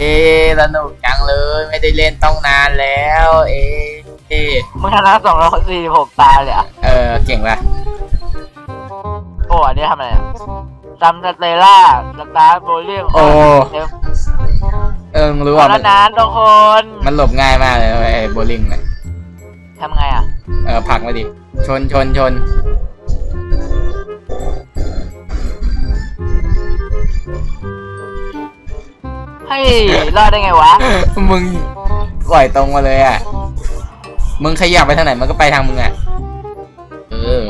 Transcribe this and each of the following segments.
เอ๊ะสนุกจังเลยไม่ได้เล่นต้องนานแล้ว เอ๊ะเอ๊ะมึงชนะสองร้อยสี่สิบหกตาเลยเหรอะเออเก่งปะโอ้อันนี้ทำอะไรอะซัมสเตล่าสตาร์โบลิ่งโอ้เดี๋ยวเออรู้พอว่าแล้มัวนนะทุกคนมันหลบง่ายมากเลยไอ้โบลิ่งเนี่ยทำไงอะ เออผลักมาดิ ชนชนชน เฮ้ยรอดได้ไงวะ มึงปล่อยตรงมาเลยอะ มึงขยับไปทางไหนมันก็ไปทางมึงอะ เออ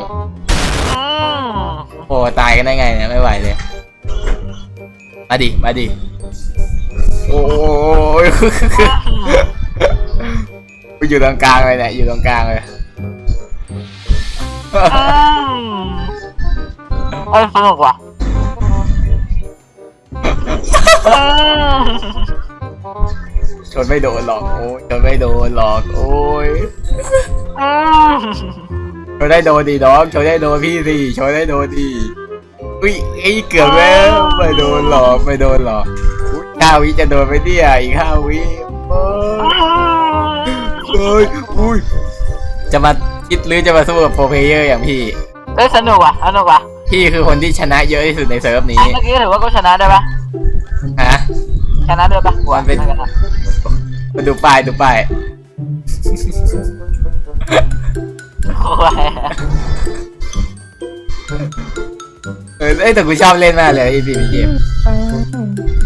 อืมโอ้ตายกันได้ไงเนี่ยไม่ไหวเลย มาดิ มาดิ โอ้ยกูอยู่ตรงกลางเลยเนี่ย อยู่ตรงกลางเลย อืมเอ้ยสนุกว่ะอืม ชนไม่โดนหรอกโอ้ยชนไม่โดนหรอกโอ้ยชนได้โดนดีน้องชนได้โดนพี่สิชนได้โดนดีอุ้ยไอ้เกือบแล้วไม่โดนหรอกไม่โดนหรอกห้าวิจะโดนไปเนี่ยอีกห้าวิโอ้ยโอ้ยอุ้ยจะมาคิดหรือจะมาสู้กับโปรเพเยอร์อย่างพี่ เอ้ยสนุกว่ะสนุกว่ะพี่คือคนที่ชนะเยอะที่สุดในเซิร์ฟนี้อ่เมื่อกี้ถือว่ากูชนะได้ปะ นะด้วยปะมันเป็นไม่กันนะมาดูป้ายดูป้ายโอ้ยเออเอ้ยแต่กูชอบเล่นมากเลยไอ้พีพีเกม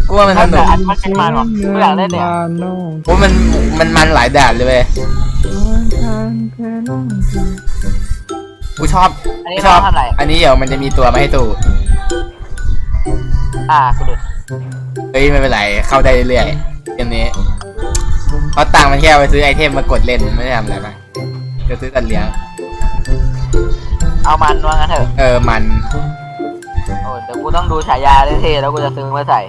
กูว่ามันสนุแต่กอันมันเป็นมันว่ะกูอยากเล่นเนี่ยกูมันมันมันหลายด่านเลยเว้ยกูชอบอันนี้ชอบเราทำอะไรอันนี้เดี๋ยวมันจะมีตัวมาให้ตู้อ่ากูหลุดเฮ้ยไม่เป็นไรเข้าได้เรื่อยๆเกมนี้เพราะตังค์มันแค่เอาไปซื้อไอเทมมากดเล่นไม่ได้ทำอะไรมากจะซื้อตัดเลี้ยง เอามันว่างั้นเถอะ เออมันโอ้เดี๋ยวกูต้องดูฉายาเท่ๆแล้วกูจะซื้อมาใส่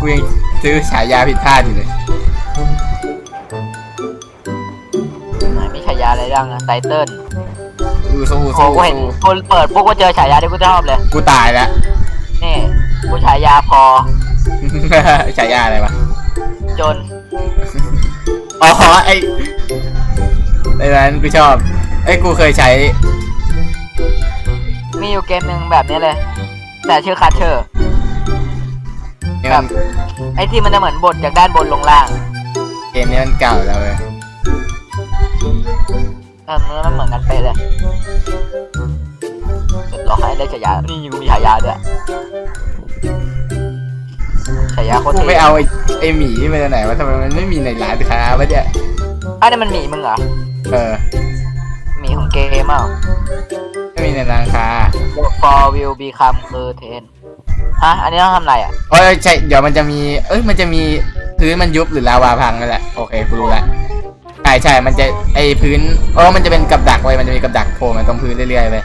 กูยังซื้อฉายาผิดพลาดอยู่เลยไหนมีฉายาอะไรบ้างนะไตเติ้ล ดูสู้โอ้สู้กูเห็นกูเปิดปุ๊บกูเจอฉายาที่กูชอบเลย กูตายแล้วนี่ กูฉายาพอ ฉายาอะไรวะ จน อ๋อไอไอนั้นกูชอบ ไอยกูเคยใช้ มีอยู่เกมหนึ่งแบบนี้เลย แต่ชื่อคัตเชอร์นี่มันไอ้ที่มันจะเหมือนบดจากด้านบนลงล่าง เกมนี้มันเก่าแล้วเว้ยเออมันเหมือนกันไปะเลยเรียบร้อยได้ฉายา นี่กูมีฉายาด้วย ฉายาโคตรกูไปเท่เอาไอไอหมีมาจากไหนวะทำไมมันไม่มีในร้านค้าวะเนี่ยอ้าวนี่มันหมีมึงเหรอเออ หมีของเกมอะไม่มีในร้านค้า for will become curtain ฮะ อันนี้ต้องทำอะไรอะ เอ้ยใช่เดี๋ยวมันจะมี เอ้ยมันจะมีพื้นมันยุบหรือลาวาพังนั่นแหละโอเคกูรู้ละใช่ใช่มันจะไอพื้นเออมันจะเป็นกับดักไว้มันจะมีกับดักโผล่มาตรงพื้นเรื่อยๆไว้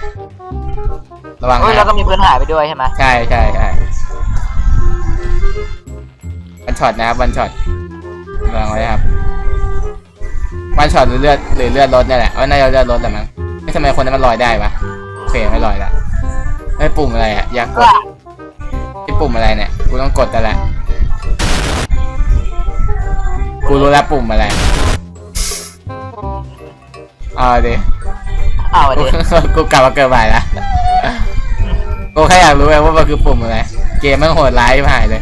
ระวังเฮ้ย แล้วนะก็มีพื้นหายไปด้วยใช่ไหมใช่ใช่ใช่ ช็อตนะครับวันช็อตระวังไว้ครับวันช็อตหรือเลือดหรือเลือดรถเนี่ยแหละเอาน่าจะเลือดรถแหละมั้งไม่ทำไมคนนั้นมันลอยได้ปะโอเคไม่ลอยละไอ้ยปุ่มอะไรอะอยากกดไอ้ปุ่มอะไรเนี่ยกูต้องกดอะไรกูรู้แล้วปุ่มอะไรเอาดิอ้าวเดี๋ยวกูกลับมาเกิดใหม่ละกูแค่อยากรู้เองว่ามันคือปุ่มอะไร เกมแมันโหดร้ายที่หายเลย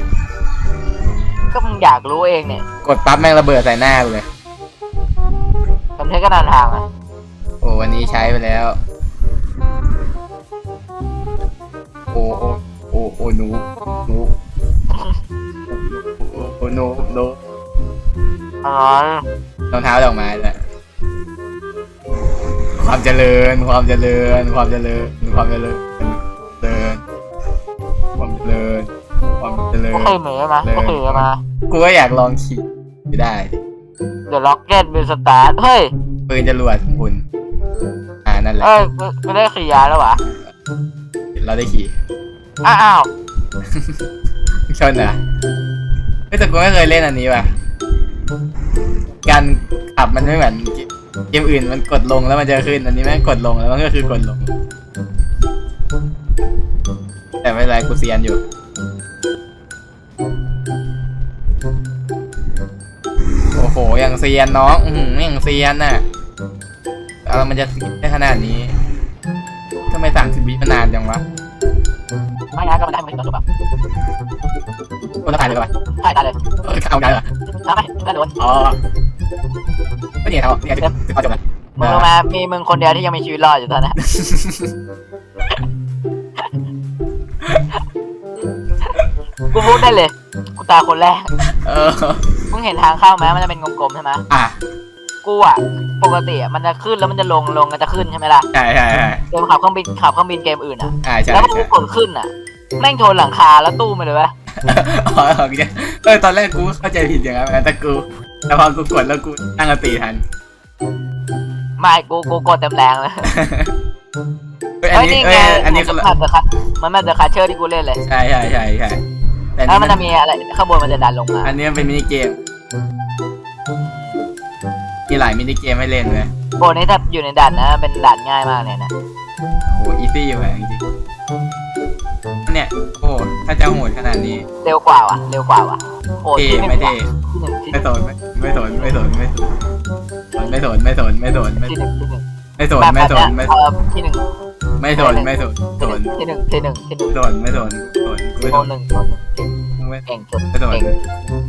ก็มึงอยากรู้เองเนี่ยกดปั๊บแม่งระเบิดใส่หน้ากูเลยทำเทก็นานทางอะโอ้วันนี้ใช้ไปแล้ว โอ้โอ้โอ้โอ้หนูหนูโอ้โอ้หนูหนูอ๋อรองเท้าดอกไม้แหละความเจริญ ความเจริญ ความเจริญ ความเจริญ ความเจริกูญเคยเหมยมากูเคยมากูก็อยากลองขี่ไม่ได้ดิเดี๋ยวล็อกเก็ตเป็นสตาร์ทเฮ้ยปืนจรวดของคุณอ่านั่นแหละเอ้ยกูกูได้ขี่ยาแล้ววะเราได้ขี่อ้าวชนเหรอไม่แต่กูไม่เคยเล่นอันนี้ว่ะการขับมันไม่เหมือนเกมเกมอื่นมันกดลงแล้วมันจะขึ้นอันนี้แม่งกดลงแล้วมันก็คือกดลง แต่ไม่เป็นไรกูเซียนอยู่ อย่างเซียนน้องอือหืออย่างเซียนน่ะเอามันจะได้ขนาดนี้ทำไมสามสิบวิมันนานจังวะไม่นะก็มันได้ไม่จบแบบคนละตายเลยปะใช่ได้เลยเออเอาได้เหรอทำไมก็โดนอ๋อก็เนี่ยเขาเนี่ยถึงถึงเขาจบแล้วมึงรู้ไหมมีมึงคนเดียวที่ยังมีชีวิตรอดอยู่ตอนนี้กูพูดได้เลย กูตายคนแรก เออมึง เห็นทางเข้าไหมมันจะเป็นกลมๆใช่ไหมอะกูอะปกติอะมันจะขึ้นแล้วมันจะลงลงก็จะขึ้นใช่ไหมล่ะใช่ใช่ใช่เกมขับเครื่องบินขับเครื่องบินเกมอื่นอะอ่าใช่แล้วพอใช่กูกดขึ้นอะแม่งชนหลังคาแล้วตู้ไปเลยเวะอ๋อโอเคเออตอนแรกกูเข้าใจผิดอย่างนั้นแต่กูแต่พอกูกดแล้วกูตั้งสติทันไม่กูกูกดเต็มแรงเลยเอ้ยอันเฮ้ยนี้นี่เอ้ไงยอันนี้ก็มันแบบเดอะคัทมันแบบเดอะคัทเชอร์ที่กูเล่นเลย ใช่ใช่ใช่ใช่แต่แล้วมันนี่จะมีอะไรข้างบนมันจะดันลงมา อันนี้มันเป็นมินิเกม มีหลายมินิเกมให้เล่นเลยโบนี้ถ้าอยู่ในด่านนะ เป็นด่านง่ายมากเลยนะโอ้อีซี่อยู่เลยจริงๆเนี่ยโอ้ถ้าจะโหดขนาดนี้ เร็วกว่าว่ะ เร็วกว่าว่ะโหเท่ที่หนึ่งไม่เท่ที่หนึ่งที่หไม่นึ่งสนไม่สนไม่สนไม่สนไม่สนไม่สนไม่สนไม่ที่สหนนึ่งที่หนึ่งไม่สนแบบไม่สนแบบไม่เนี้ยเออที่หนึ่งไม่สนไม่สนสนที่หนึ่งที่หนึ่งที่หนึ่งสนไม่สนสนไม่โตสนหนึ่งโตหนึ่งไม่เก่งสุดไม่สนเก่ง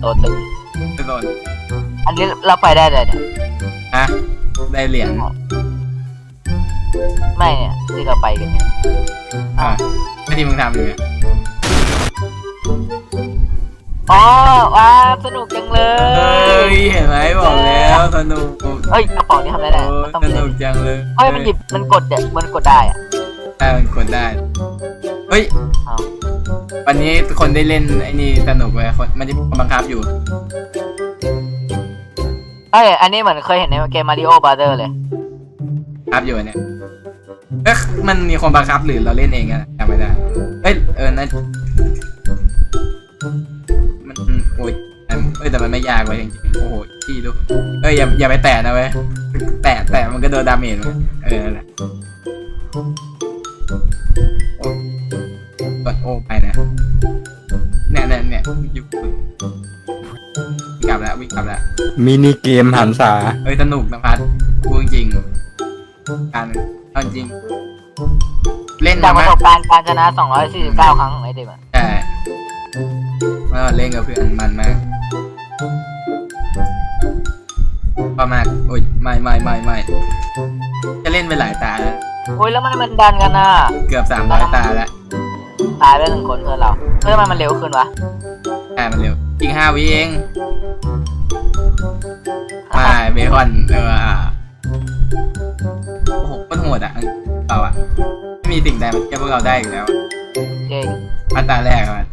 โตตึง ไม่สนอันนี้เราไปได้เลยเนี่ยฮะได้เหรียญไม่เนี่ยที่เราไปกันเนี่ยอะไม่ที่มึงทำอยู่เนี่ยอ๋อว้าสนุกจังเลเฮ้ย ยเห็นไหมบอกแล้วสนุกเฮ้ยกระเป๋านี่ทำอะไรได้โอ้ต้องสมีนุกจังเลยเฮ้ยมันหยิบมันกดเด็มันกดได้อะ ได้มันกดได้ เฮ้ยเอา วันนี้คนได้เล่นไอ้นี่สนุกเลยคนมันจะบังคับอยู่ เอ้ยอันนี้เหมือนเคยเห็นในเกมมาริโอบาร์เดอร์เลย ครับอยู่เนี่ยเอ๊ะมันมีคนบังคับหรือเราเล่นเองอะจำไม่ได้เอ้ยเออนะมันโอ้ยอันเอ้ยแต่มันไม่ยากเว้ยจริงๆโอ้โหพี่ดูเอ้ยอย่าอย่าไปแตะนะเว้ยแตะแตะมันก็โดนดาเมจมันเออนั่นแหละ โอ้กดโอ้ไปนะเนี่ยเนี่ยเนี่ยอยู่วิ่งกลับแล้ววิ่งกลับแล้วมินิเกมหันษาเอ้ยสนุกนะพัดพูดจริงๆการเอาจริง เล่นจานะกประมั้ยสบการณ์การชนะ 249 ครั้งของไอเด็กอะใช่เมื่อเล่นกับเพื่อนมันมากประมากโอ้ยไม่ไม่ไม่ไม่จะเล่นไปหลายตาแล้วโอ้ยแล้วมันมันดันกันน่ะ เกือบสามร้อยตาแล้วตายไปหนึ่งคนเพื่อนเราเฮ้ยทำไมมันเร็วขึ้นวะใช่มันเร็วอีกห้าวิเองไม่เบคอนเอออะโอ้โหโคตรโหดอะเราอะไม่มีสิ่งใดมันเทียบพวกเราได้อีกแล้วเก่งมาตาแรกอะ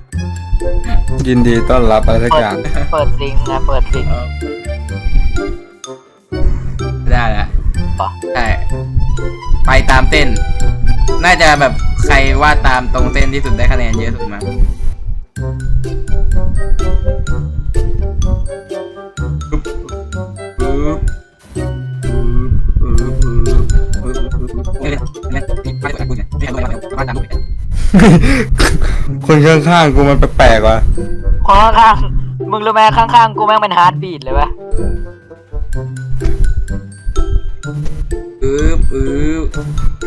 ยินดีต้อนรับอะไรสักอย่างเปิดซิงค์นะเปิดซิงค์เออได้แล้วปะใช่ไปตามเต้น น่าจะแบบ ใครวาดตามตรงเต้นที่สุดได้คะแนนเยอะสุดมั้งปึ๊บปึ๊บปึ๊บปึ๊บปึ๊บปึ๊บเอ้ยเล่นเล่นไม่ได้กูเนี่ยไม่ได้กูเนี่ยวาดตามกูเนี่ยคนข้างๆกูมันแปลกๆว่ะคนข้างๆมึงรู้ไหมข้างๆกูแม่งเป็นฮาร์ดบีดเลยวะปึ๊บปึ๊บ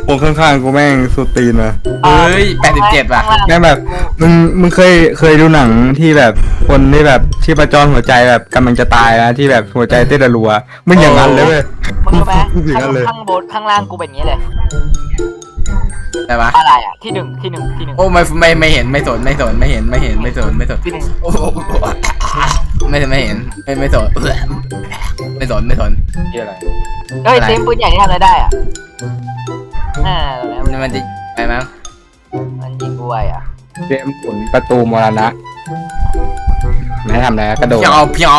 คนข้างๆกูแม่งสุดตีนว่ะเฮ้ย87ว่ะข้างล่างแม่งแบบมึงมึงเคยเคยดูหนังที่แบบคนที่แบบชีพจรหัวใจแบบกำลังจะตายนะที่แบบหัวใจเต้นรัวๆมึงอย่างนั้นเลยเว้ยมึงรู้ไหมอย่างข้านั้งนเลยข้างบนข้างล่างกูเป็นอย่างนี้เลยแต่ปะอะไรอะที่หนึ่งที่หนึ่งที่หนึ่งโอ้ไม่ไม่ไม่เห็นไม่สนไม่สนไม่เห็นไม่เห็นไม่สนไม่สนที่หนึ่งโอ้โหไม่ไม่เห็นไม่ไม่สนไม่สนไม่สนที่อะไรเฮ้ยอะไรซิมปืนใหญ่ที่ทำอะไรได้อะ อ่าตรงนี้มันมันจะไปมั้งมันยิงกูไวอะเกมหมุนประตูมรณะไม่ให้ทำอะไรกระโดดเพียวเพียว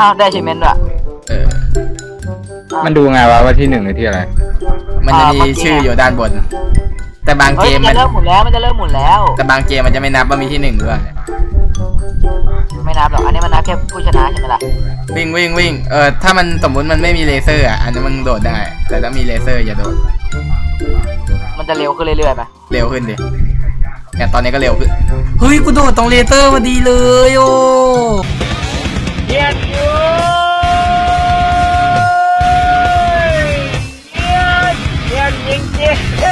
อ้าวได้ชิเมนต์ด้วยเออมันดูไงวะว่าที่หนึ่งหรือที่อะไร มันจะมีชื่ออยู่ด้านบน แต่บางเฮ้เกยมมันมันจะเริ่มหมุนแล้วมันจะเริ่มหมุนแล้ว แต่บางเกมมันจะไม่นับว่ามีที่หนึ่งด้วย ไม่นับหรอกอันนี้มันนับแค่ผู้ชนะใช่ไหมล่ะวิ่งวิ่งวิ่งเออถ้ามันสมมติมันไม่มีเลเซอร์อะอันนี้มึงโดดได้ แต่ถ้ามีเลเซอร์อย่าโดดมันจะเร็วขึ้นเรื่อยๆไหมเร็วขึ้นดิเนี่ยตอนนี้ก็เร็วขึ้นเฮ้ยกูโดดตรงเลเซอร์มาดีเลยโอ้เย็นเย็นเย็นจริง